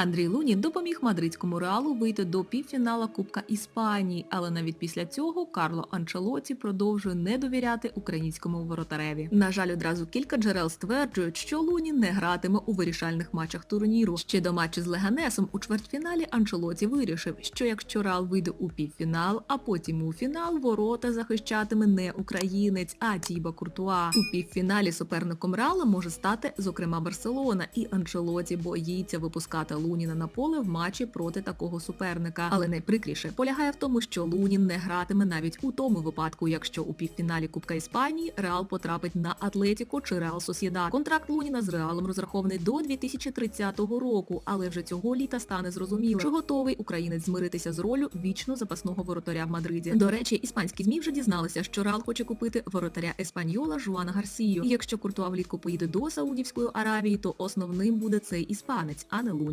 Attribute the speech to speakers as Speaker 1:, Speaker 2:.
Speaker 1: Андрій Лунін допоміг мадридському реалу вийти до півфінала Кубка Іспанії, але навіть після цього Карло Анчелоті продовжує не довіряти українському воротареві. На жаль, одразу кілька джерел стверджують, що Лунін не гратиме у вирішальних матчах турніру. Ще до матчу з Леганесом у чвертьфіналі Анчелоті вирішив, що якщо Реал вийде у півфінал, а потім у фінал, ворота захищатиме не українець, а Тіба Куртуа. У півфіналі суперником Реала може стати, зокрема, Барселона, і Анчелоті боїться випускати Луніна на поле в матчі проти такого суперника. Але найприкріше полягає в тому, що Лунін не гратиме навіть у тому випадку, якщо у півфіналі Кубка Іспанії Реал потрапить на Атлетіко чи Реал Сосєда. Контракт Луніна з Реалом розрахований до 2030 року, але вже цього літа стане зрозуміло, чи готовий українець змиритися з ролью вічно запасного воротаря в Мадриді. До речі, іспанські змі вже дізналися, що Реал хоче купити воротаря Еспаньола Жуана Гарсію. І якщо Куртуа влітку поїде до Саудівської Аравії, то основним буде цей іспанець, а не Лунін.